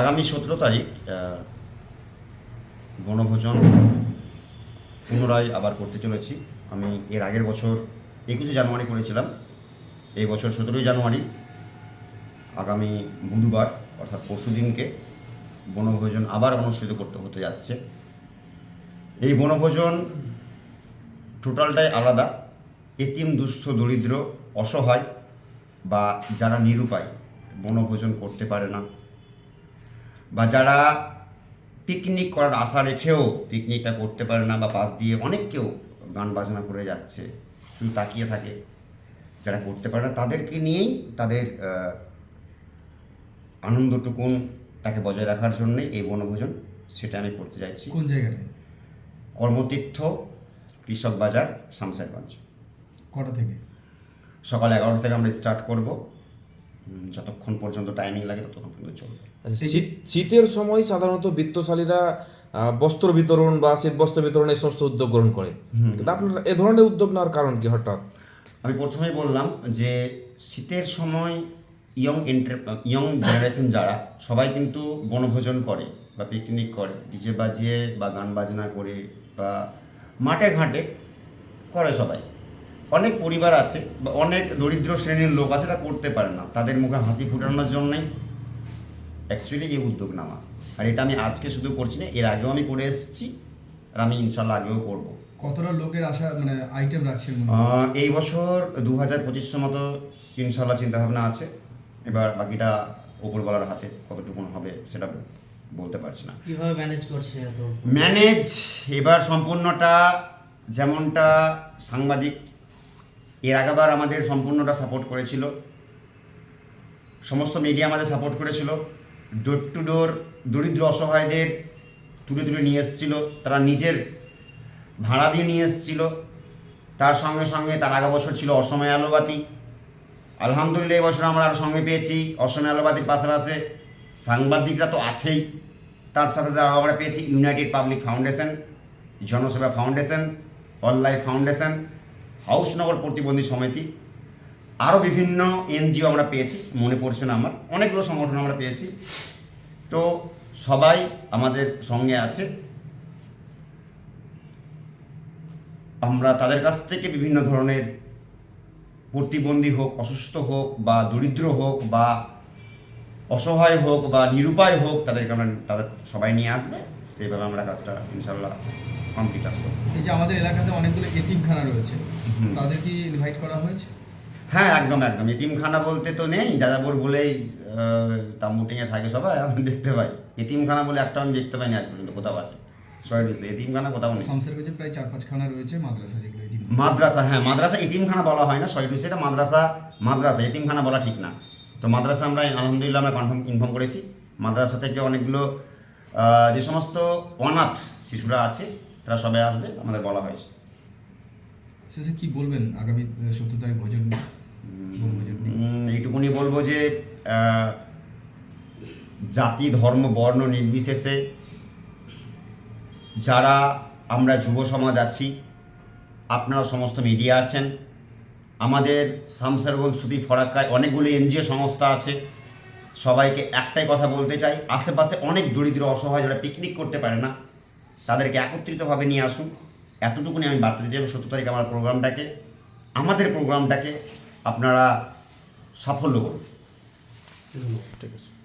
আগামী সতেরো তারিখ বনভোজন পুনরায় আবার করতে চলেছি। আমি এর আগের বছর একুশে জানুয়ারি করেছিলাম। এই বছর সতেরোই জানুয়ারি, আগামী বুধবার, অর্থাৎ পরশু দিনকে বনভোজন আবার অনুষ্ঠিত করতে হতে যাচ্ছে। এই বনভোজন টোটালটাই আলাদা। এতিম, দুস্থ, দরিদ্র, অসহায় বা যারা নিরুপায় বনভোজন করতে পারে না বা যারা পিকনিক করার আশা রেখেও পিকনিকটা করতে পারে না বা পাশ দিয়ে অনেক কেউ গান বাজনা করে যাচ্ছে শুধু তাকিয়ে থাকে যারা করতে পারে না তাদেরকে নিয়েই তাদের আনন্দটুকুন তাকে বজায় রাখার জন্যে এই বনভোজন সেটা আমি করতে চাইছি। কোন জায়গাটায়? কর্মতীর্থ কৃষক বাজার শামসারগঞ্জ কটা থেকে? সকাল এগারোটা থেকে আমরা স্টার্ট করব। যতক্ষণ পর্যন্ত টাইমিং লাগে ততক্ষণ পর্যন্ত চলবে। আচ্ছা, শীত শীতের সময় সাধারণত বিত্তশালীরা বস্ত্র বিতরণ বা শীত বস্ত্র বিতরণ এই সমস্ত উদ্যোগ গ্রহণ করে। কিন্তু আপনার এ ধরনের উদ্যোগ নেওয়ার কারণ কি হঠাৎ? আমি প্রথমেই বললাম যে শীতের সময় ইয়ং এন্টার ইয়ং জেনারেশন যারা সবাই কিন্তু বনভোজন করে বা পিকনিক করে ডিজে বাজিয়ে বা গান বাজনা করে বা মাঠে ঘাটে করে সবাই। অনেক পরিবার আছে বা অনেক দরিদ্র শ্রেণির লোক আছে তা করতে পারে না। তাদের মুখে হাসি ফুটানোর জন্যই অ্যাকচুয়ালি এই উদ্যোগ নেওয়া। আর এটা আমি আজকে শুধু করছি না এর আগেও আমি করে এসেছি আর আমি ইনশাল্লাহ আগেও করব। কতটা লোকের আশা মানে আইটেম রাখছেন? আহ, এই বছর দু হাজার পঁচিশশো মতো ইনশাল্লাহ চিন্তাভাবনা আছে। এবার বাকিটা ওপরওয়ালার হাতে কতটুকু হবে সেটা বলতে পারছি না। কীভাবে ম্যানেজ করছে ম্যানেজ এবার সম্পূর্ণটা যেমনটা সাংবাদিক এর আগেবার আমাদের সম্পূর্ণটা সাপোর্ট করেছিল। সমস্ত মিডিয়া আমাদের সাপোর্ট করেছিল। ডোর টু ডোর দরিদ্র অসহায়দের তুলে তুলে নিয়ে এসেছিল। তারা নিজের ভাড়া দিয়ে নিয়ে এসেছিল। তার সঙ্গে সঙ্গে তার আগা বছর ছিল অসময় আলোবাতি। আলহামদুলিল্লাহ এবছর আমরা আরও সঙ্গে পেয়েছি অসময় আলোবাতির পাশাপাশি। সাংবাদিকরা তো আছেই। তার সাথে যারা আমরা পেয়েছি united public foundation Janaseba foundation all life foundation Hausnagar প্রতিবন্ধী সমিতি আরও বিভিন্ন এনজিও আমরা পেয়েছি, মনে পড়ছে না আমার, অনেকগুলো সংগঠন আমরা পেয়েছি। তো সবাই আমাদের সঙ্গে আছে। আমরা তাদের কাছ থেকে বিভিন্ন ধরনের প্রতিবন্ধী হোক, অসুস্থ হোক, বা দরিদ্র হোক, বা অসহায় হোক, বা নিরুপায় হোক, তাদেরকে আমরা, তাদের সবাই নিয়ে আসবে। সেইভাবে আমরা কাজটা ইনশাল্লাহ কমপ্লিট আসব এই যে আমাদের এলাকাতে অনেকগুলো এতিমখানা রয়েছে। তাদের কি ইনভাইট করা হয়েছে? হ্যাঁ একদম একদম। এতিমখানা বলতে তো নেই যাযাপুর বলেই তা মুটিংয়ে থাকে সবাই আমি দেখতে পাই। এতিমখানা বলে একটা আমি দেখতে পাইনি আজ পর্যন্ত কোথাও আছে। এতিমখানা কোথাও নেই। শামসেরগঞ্জে প্রায় চার পাঁচখানা রয়েছে মাদ্রাসা যেগুলো মাদ্রাসা হ্যাঁ মাদ্রাসা এতিমখানা বলা হয় না সরি সেটা মাদ্রাসা মাদ্রাসা এতিমখানা বলা ঠিক না। তো মাদ্রাসা আমরা আলহামদুলিল্লাহ আমরা কনফার্ম ইনফর্ম করেছি। মাদ্রাসা থেকে অনেকগুলো যে সমস্ত অনাথ শিশুরা আছে তারা সবাই আসবে আমাদের বলা হয়েছে। শেষে কি বলবেন আগামী সত্তর তারিখ ভোজন এইটুকুনি বলব যে জাতি ধর্ম বর্ণ নির্বিশেষে যারা আমরা যুব সমাজ আছি আপনারা সমস্ত মিডিয়া আছেন আমাদের শামসারগঞ্জ সুদী ফরাক্কায় অনেকগুলি এনজিও সংস্থা আছে সবাইকে একটাই কথা বলতে চাই, আশেপাশে অনেক দরিদ্র অসহায় যারা পিকনিক করতে পারে না, তাদেরকে একত্রিতভাবে নিয়ে আসুন। এতটুকুনি আমি বার্তা দিতে যাব সত্তর তারিখ আমার প্রোগ্রামটাকে, আমাদের প্রোগ্রামটাকে আপনারা সাফল্য করুন। ঠিক আছে।